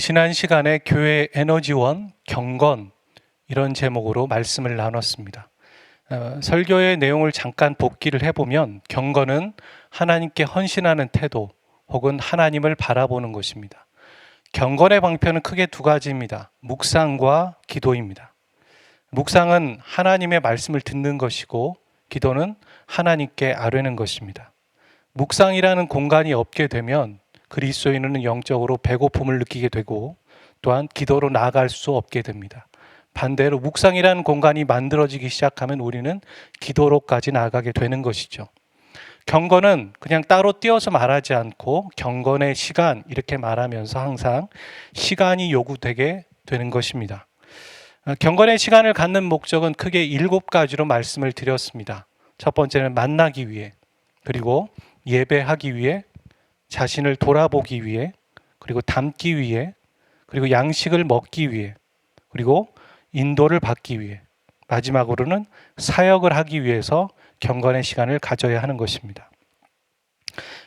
지난 시간에 교회 에너지원 경건 이런 제목으로 말씀을 나눴습니다. 어, 설교의 내용을 잠깐 복기를 해보면 경건은 하나님께 헌신하는 태도 혹은 하나님을 바라보는 것입니다. 경건의 방편은 크게 두 가지입니다. 묵상과 기도입니다. 묵상은 하나님의 말씀을 듣는 것이고 기도는 하나님께 아뢰는 것입니다. 묵상이라는 공간이 없게 되면 그리스도인은 영적으로 배고픔을 느끼게 되고 또한 기도로 나아갈 수 없게 됩니다. 반대로 묵상이라는 공간이 만들어지기 시작하면 우리는 기도로까지 나아가게 되는 것이죠. 경건은 그냥 따로 띄어서 말하지 않고 경건의 시간 이렇게 말하면서 항상 시간이 요구되게 되는 것입니다. 어, 경건의 시간을 갖는 목적은 크게 일곱 가지로 말씀을 드렸습니다. 첫 번째는 만나기 위해, 그리고 예배하기 위해, 자신을 돌아보기 위해, 그리고 담기 위해, 그리고 양식을 먹기 위해, 그리고 인도를 받기 위해, 마지막으로는 사역을 하기 위해서 경건의 시간을 가져야 하는 것입니다.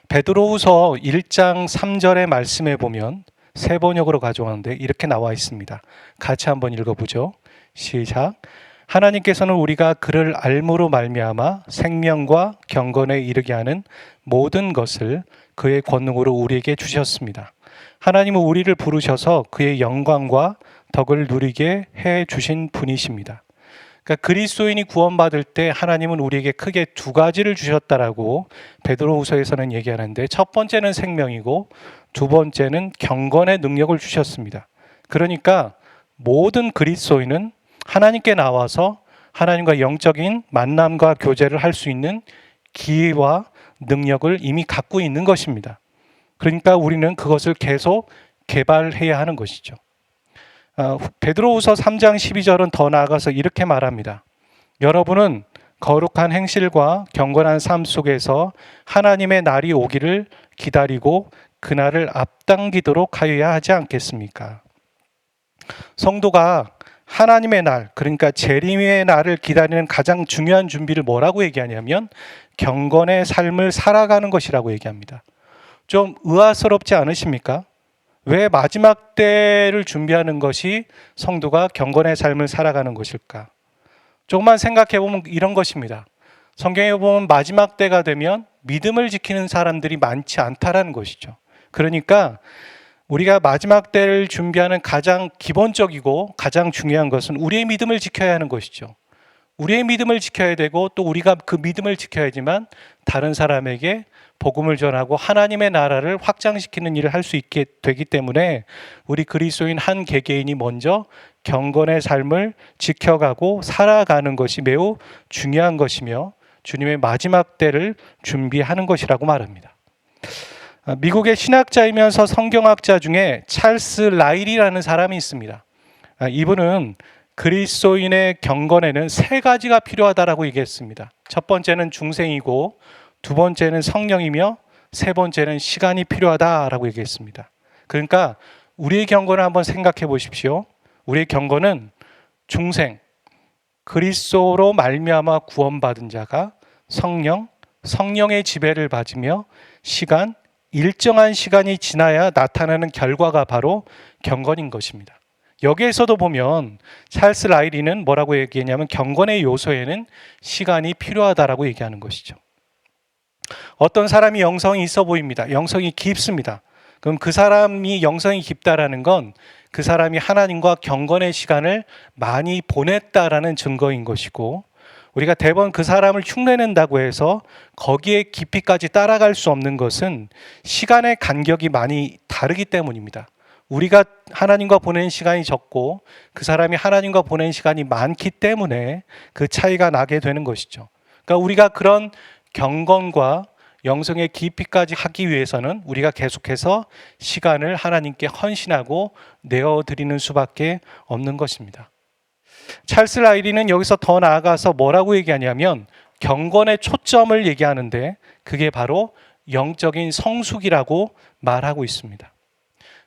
베드로후서 1장 3절의 말씀에 보면 세 번역으로 가져왔는데 이렇게 나와 있습니다. 같이 한번 읽어보죠. 시작. 하나님께서는 우리가 그를 알므로 말미암아 생명과 경건에 이르게 하는 모든 것을 그의 권능으로 우리에게 주셨습니다. 하나님은 우리를 부르셔서 그의 영광과 덕을 누리게 해 주신 분이십니다. 그러니까 그리스도인이 구원받을 때 하나님은 우리에게 크게 두 가지를 주셨다라고 베드로후서에서는 얘기하는데 첫 번째는 생명이고 두 번째는 경건의 능력을 주셨습니다. 그러니까 모든 그리스도인은 하나님께 나와서 하나님과 영적인 만남과 교제를 할 수 있는 기회와 능력을 이미 갖고 있는 것입니다. 그러니까 우리는 그것을 계속 개발해야 하는 것이죠. 어, 베드로후서 3장 12절은 더 나아가서 이렇게 말합니다. 여러분은 거룩한 행실과 경건한 삶 속에서 하나님의 날이 오기를 기다리고 그날을 앞당기도록 하여야 하지 않겠습니까? 성도가 하나님의 날, 그러니까 재림의 날을 기다리는 가장 중요한 준비를 뭐라고 얘기하냐면 경건의 삶을 살아가는 것이라고 얘기합니다. 좀 의아스럽지 않으십니까? 왜 마지막 때를 준비하는 것이 성도가 경건의 삶을 살아가는 것일까? 조금만 생각해 보면 이런 것입니다. 성경에 보면 마지막 때가 되면 믿음을 지키는 사람들이 많지 않다라는 것이죠. 그러니까 우리가 마지막 때를 준비하는 가장 기본적이고 가장 중요한 것은 우리의 믿음을 지켜야 하는 것이죠. 우리의 믿음을 지켜야 되고 또 우리가 그 믿음을 지켜야지만 다른 사람에게 복음을 전하고 하나님의 나라를 확장시키는 일을 할 수 있게 되기 때문에 우리 그리스도인 한 개개인이 먼저 경건의 삶을 지켜가고 살아가는 것이 매우 중요한 것이며 주님의 마지막 때를 준비하는 것이라고 말합니다. 아, 미국의 신학자이면서 성경학자 중에 찰스 라일이라는 사람이 있습니다. 아, 이분은 그리스도인의 경건에는 세 가지가 필요하다라고 얘기했습니다. 첫 번째는 중생이고 두 번째는 성령이며 세 번째는 시간이 필요하다라고 얘기했습니다. 그러니까 우리의 경건을 한번 생각해 보십시오. 우리의 경건은 중생 그리스도로 말미암아 구원받은 자가 성령 성령의 지배를 받으며 시간 일정한 시간이 지나야 나타나는 결과가 바로 경건인 것입니다. 여기에서도 보면 찰스 라이리는 뭐라고 얘기했냐면 경건의 요소에는 시간이 필요하다라고 얘기하는 것이죠. 어떤 사람이 영성이 있어 보입니다. 영성이 깊습니다. 그럼 그 사람이 영성이 깊다라는 건 그 사람이 하나님과 경건의 시간을 많이 보냈다라는 증거인 것이고 우리가 대번 그 사람을 흉내낸다고 해서 거기에 깊이까지 따라갈 수 없는 것은 시간의 간격이 많이 다르기 때문입니다. 우리가 하나님과 보낸 시간이 적고 그 사람이 하나님과 보낸 시간이 많기 때문에 그 차이가 나게 되는 것이죠. 그러니까 우리가 그런 경건과 영성의 깊이까지 하기 위해서는 우리가 계속해서 시간을 하나님께 헌신하고 내어 드리는 수밖에 없는 것입니다. 찰스 라이리는 여기서 더 나아가서 뭐라고 얘기하냐면 경건의 초점을 얘기하는데 그게 바로 영적인 성숙이라고 말하고 있습니다.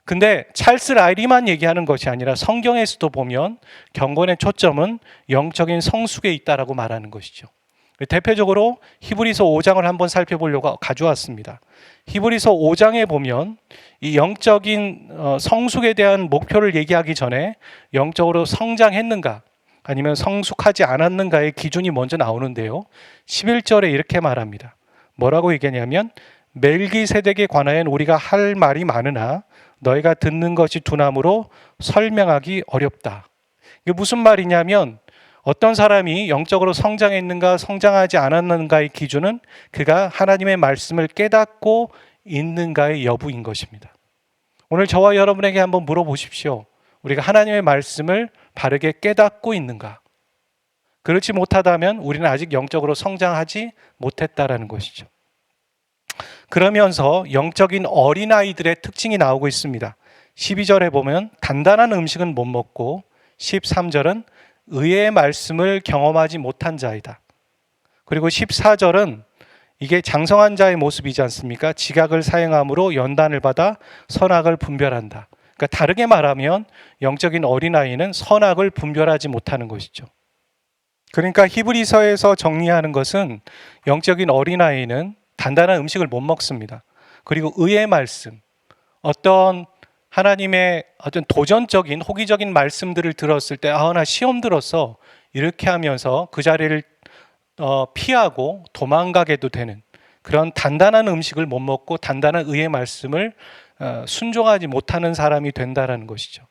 근데 찰스 라이리만 얘기하는 것이 아니라 성경에서도 보면 경건의 초점은 영적인 성숙에 있다라고 말하는 것이죠. 대표적으로 히브리서 5장을 한번 살펴보려고 가져왔습니다. 히브리서 5장에 보면 이 영적인 어, 성숙에 대한 목표를 얘기하기 전에 영적으로 성장했는가 아니면 성숙하지 않았는가의 기준이 먼저 나오는데요. 11절에 이렇게 말합니다. 뭐라고 얘기하냐면 멜기세덱에 관하여는 우리가 할 말이 많으나 너희가 듣는 것이 두나무로 설명하기 어렵다. 이게 무슨 말이냐면 어떤 사람이 영적으로 성장했는가 성장하지 않았는가의 기준은 그가 하나님의 말씀을 깨닫고 있는가의 여부인 것입니다. 오늘 저와 여러분에게 한번 물어보십시오. 우리가 하나님의 말씀을 바르게 깨닫고 있는가? 그렇지 못하다면 우리는 아직 영적으로 성장하지 못했다라는 것이죠. 그러면서 영적인 어린아이들의 특징이 나오고 있습니다. 12절에 보면 단단한 음식은 못 먹고 13절은 의의 말씀을 경험하지 못한 자이다. 그리고 14절은 이게 장성한 자의 모습이지 않습니까? 지각을 사용함으로 연단을 받아 선악을 분별한다. 그러니까 다르게 말하면 영적인 어린아이는 선악을 분별하지 못하는 것이죠. 그러니까 히브리서에서 정리하는 것은 영적인 어린아이는 단단한 음식을 못 먹습니다. 그리고 의의 말씀, 어떤 하나님의 어떤 도전적인 호기적인 말씀들을 들었을 때, 아, 나 시험 들었어. 이렇게 하면서 그 자리를 어, 피하고 도망가게도 되는 그런 단단한 음식을 못 먹고 단단한 의의 말씀을 어, 순종하지 못하는 사람이 된다라는 것이죠.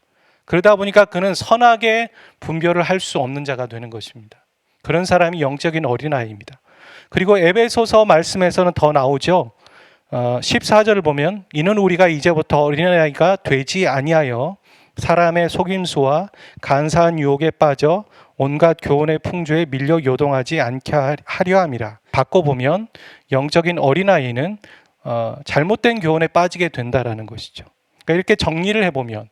그러다 보니까 그는 선악의 분별을 할 수 없는 자가 되는 것입니다. 그런 사람이 영적인 어린아이입니다. 그리고 에베소서 말씀에서는 더 나오죠. 어, 14절을 보면 이는 우리가 이제부터 어린아이가 되지 아니하여 사람의 속임수와 간사한 유혹에 빠져 온갖 교훈의 풍조에 밀려 요동하지 않게 하려 함이라. 바꿔 보면 영적인 어린아이는 어, 잘못된 교훈에 빠지게 된다라는 것이죠. 그러니까 이렇게 정리를 해 보면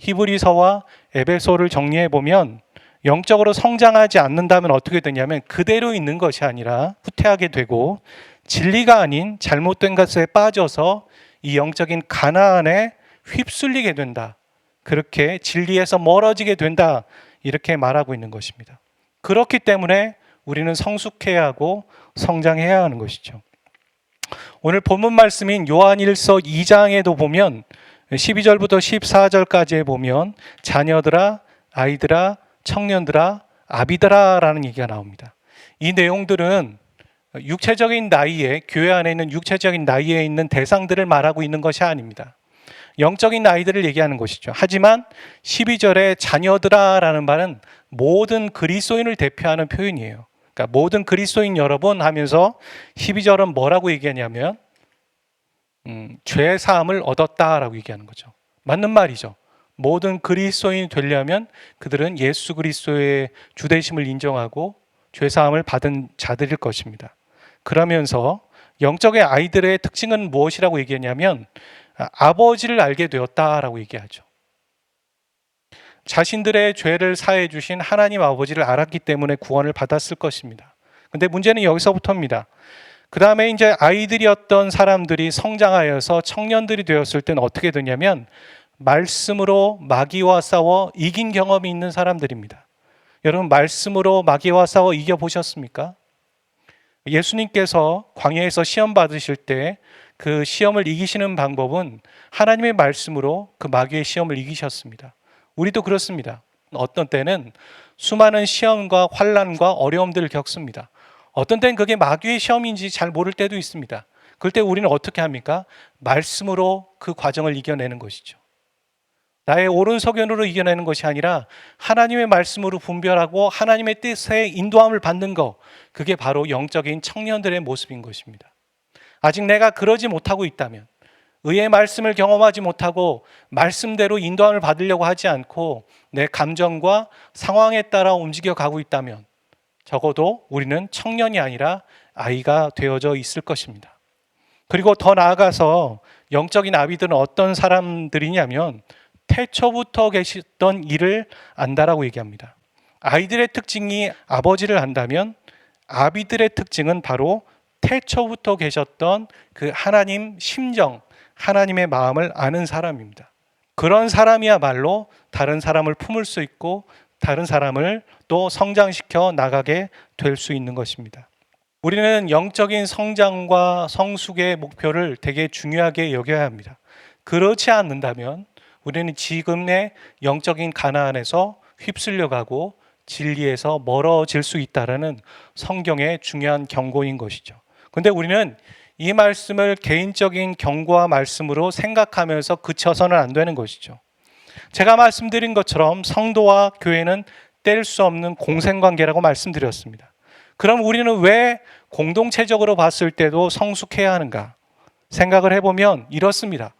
히브리서와 에베소를 정리해 보면 영적으로 성장하지 않는다면 어떻게 되냐면 그대로 있는 것이 아니라 후퇴하게 되고 진리가 아닌 잘못된 것에 빠져서 이 영적인 가나안에 휩쓸리게 된다. 그렇게 진리에서 멀어지게 된다. 이렇게 말하고 있는 것입니다. 그렇기 때문에 우리는 성숙해야 하고 성장해야 하는 것이죠. 오늘 본문 말씀인 요한일서 2장에도 보면 12절부터 14절까지에 보면 자녀들아 아이들아 청년들아 아비들아라는 얘기가 나옵니다. 이 내용들은 육체적인 나이에 교회 안에 있는 육체적인 나이에 있는 대상들을 말하고 있는 것이 아닙니다. 영적인 나이들을 얘기하는 것이죠. 하지만 12절에 자녀들아라는 말은 모든 그리스도인을 대표하는 표현이에요. 그러니까 모든 그리스도인 여러분 하면서 12절은 뭐라고 얘기하냐면 음, 죄 사함을 얻었다라고 얘기하는 거죠. 맞는 말이죠. 모든 그리스도인이 되려면 그들은 예수 그리스도의 주대심을 인정하고 죄 사함을 받은 자들일 것입니다. 그러면서 영적의 아이들의 특징은 무엇이라고 얘기했냐면 아버지를 알게 되었다라고 얘기하죠. 자신들의 죄를 사해 주신 하나님 아버지를 알았기 때문에 구원을 받았을 것입니다. 근데 문제는 여기서부터입니다. 그 다음에 이제 아이들이었던 사람들이 성장하여서 청년들이 되었을 때는 어떻게 되냐면 말씀으로 마귀와 싸워 이긴 경험이 있는 사람들입니다. 여러분 말씀으로 마귀와 싸워 이겨 보셨습니까? 예수님께서 광야에서 시험 받으실 때 그 시험을 이기시는 방법은 하나님의 말씀으로 그 마귀의 시험을 이기셨습니다. 우리도 그렇습니다. 어떤 때는 수많은 시험과 환란과 어려움들을 겪습니다. 어떤 때는 그게 마귀의 시험인지 잘 모를 때도 있습니다. 그럴 때 우리는 어떻게 합니까? 말씀으로 그 과정을 이겨내는 것이죠. 나의 소견으로 이겨내는 것이 아니라 하나님의 말씀으로 분별하고 하나님의 뜻에 인도함을 받는 것, 그게 바로 영적인 청년들의 모습인 것입니다. 아직 내가 그러지 못하고 있다면, 의의 말씀을 경험하지 못하고 말씀대로 인도함을 받으려고 하지 않고 내 감정과 상황에 따라 움직여 가고 있다면 적어도 우리는 청년이 아니라 아이가 되어져 있을 것입니다. 그리고 더 나아가서 영적인 아비들은 어떤 사람들이냐면 태초부터 계셨던 일을 안다라고 얘기합니다. 아이들의 특징이 아버지를 안다면 아비들의 특징은 바로 태초부터 계셨던 그 하나님 심정, 하나님의 마음을 아는 사람입니다. 그런 사람이야말로 다른 사람을 품을 수 있고 다른 사람을 또 성장시켜 나가게 될 수 있는 것입니다. 우리는 영적인 성장과 성숙의 목표를 되게 중요하게 여겨야 합니다. 그렇지 않는다면 우리는 지금의 영적인 가나안에서 휩쓸려 가고 진리에서 멀어질 수 있다라는 성경의 중요한 경고인 것이죠. 근데 우리는 이 말씀을 개인적인 경고와 말씀으로 생각하면서 그쳐서는 안 되는 것이죠. 제가 말씀드린 것처럼 성도와 교회는 뗄 수 없는 공생관계라고 말씀드렸습니다. 그럼 우리는 왜 공동체적으로 봤을 때도 성숙해야 하는가? 생각을 해보면 이렇습니다.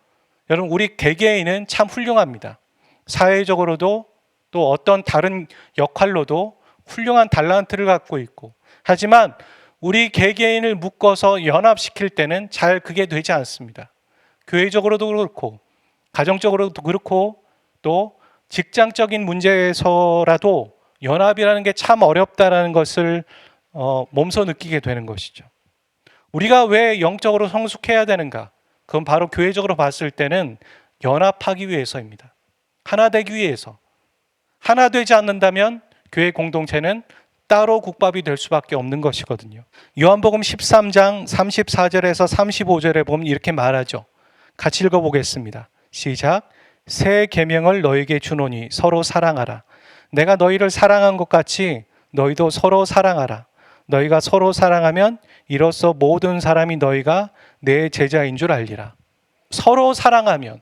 여러분, 우리 개개인은 참 훌륭합니다. 사회적으로도 또 어떤 다른 역할로도 훌륭한 달란트를 갖고 있고, 하지만 우리 개개인을 묶어서 연합시킬 때는 잘 그게 되지 않습니다. 교회적으로도 그렇고, 가정적으로도 그렇고, 또 직장적인 문제에서라도 연합이라는 게 참 어렵다라는 것을 어, 몸소 느끼게 되는 것이죠. 우리가 왜 영적으로 성숙해야 되는가? 그건 바로 교회적으로 봤을 때는 연합하기 위해서입니다. 하나 되기 위해서. 하나 되지 않는다면 교회 공동체는 따로 국밥이 될 수밖에 없는 것이거든요. 요한복음 13장 34절에서 35절에 보면 이렇게 말하죠. 같이 읽어 보겠습니다. 시작. 새 계명을 너에게 주노니 서로 사랑하라. 내가 너희를 사랑한 것 같이 너희도 서로 사랑하라. 너희가 서로 사랑하면 이로써 모든 사람이 너희가 내 제자인 줄 알리라. 서로 사랑하면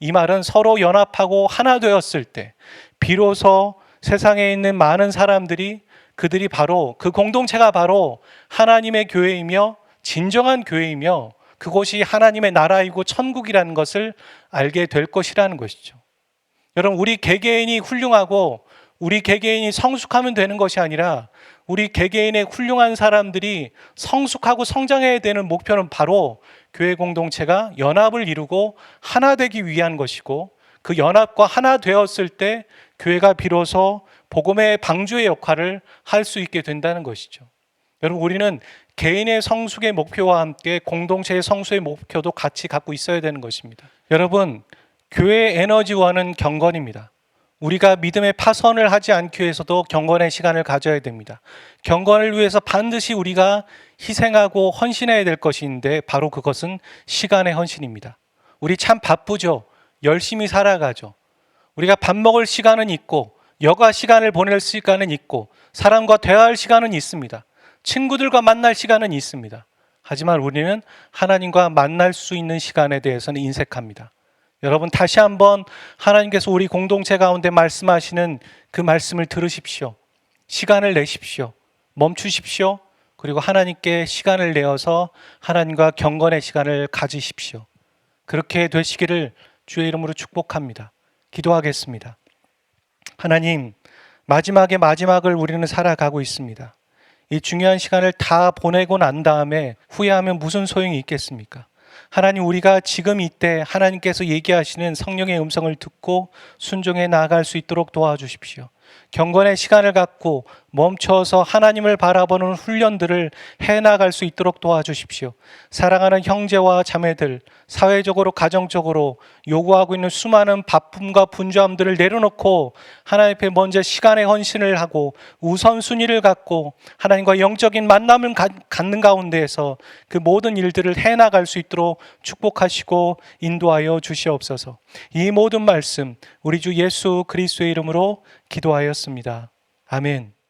이 말은 서로 연합하고 하나 되었을 때 비로소 세상에 있는 많은 사람들이 그들이 바로 그 공동체가 바로 하나님의 교회이며 진정한 교회이며 그곳이 하나님의 나라이고 천국이라는 것을 알게 될 것이라는 것이죠. 여러분, 우리 개개인이 훌륭하고 우리 개개인이 성숙하면 되는 것이 아니라 우리 개개인의 훌륭한 사람들이 성숙하고 성장해야 되는 목표는 바로 교회 공동체가 연합을 이루고 하나 되기 위한 것이고 그 연합과 하나 되었을 때 교회가 비로소 복음의 방주의 역할을 할 수 있게 된다는 것이죠. 여러분, 우리는 개인의 성숙의 목표와 함께 공동체의 성수의 목표도 같이 갖고 있어야 되는 것입니다. 여러분, 교회의 에너지와는 경건입니다. 우리가 믿음의 파선을 하지 않기 위해서도 경건의 시간을 가져야 됩니다. 경건을 위해서 반드시 우리가 희생하고 헌신해야 될 것인데 바로 그것은 시간의 헌신입니다. 우리 참 바쁘죠. 열심히 살아가죠. 우리가 밥 먹을 시간은 있고 여가 시간을 보낼 시간은 있고 사람과 대화할 시간은 있습니다. 친구들과 만날 시간은 있습니다. 하지만 우리는 하나님과 만날 수 있는 시간에 대해서는 인색합니다. 여러분 다시 한번 하나님께서 우리 공동체 가운데 말씀하시는 그 말씀을 들으십시오. 시간을 내십시오. 멈추십시오. 그리고 하나님께 시간을 내어서 하나님과 경건의 시간을 가지십시오. 그렇게 되시기를 주의 이름으로 축복합니다. 기도하겠습니다. 하나님, 마지막에 마지막을 우리는 살아가고 있습니다. 이 중요한 시간을 다 보내고 난 다음에 후회하면 무슨 소용이 있겠습니까? 하나님 우리가 지금 이때 하나님께서 얘기하시는 성령의 음성을 듣고 순종해 나아갈 수 있도록 도와주십시오. 경건의 시간을 갖고 멈춰서 하나님을 바라보는 훈련들을 해 나갈 수 있도록 도와주십시오. 사랑하는 형제와 자매들, 사회적으로 가정적으로 요구하고 있는 수많은 바쁨과 분주함들을 내려놓고 하나님 앞에 먼저 시간의 헌신을 하고 우선순위를 갖고 하나님과 영적인 만남을 가, 갖는 가운데에서 그 모든 일들을 해 나갈 수 있도록 축복하시고 인도하여 주시옵소서. 이 모든 말씀 우리 주 예수 그리스도의 이름으로 기도하였습니다. 아멘.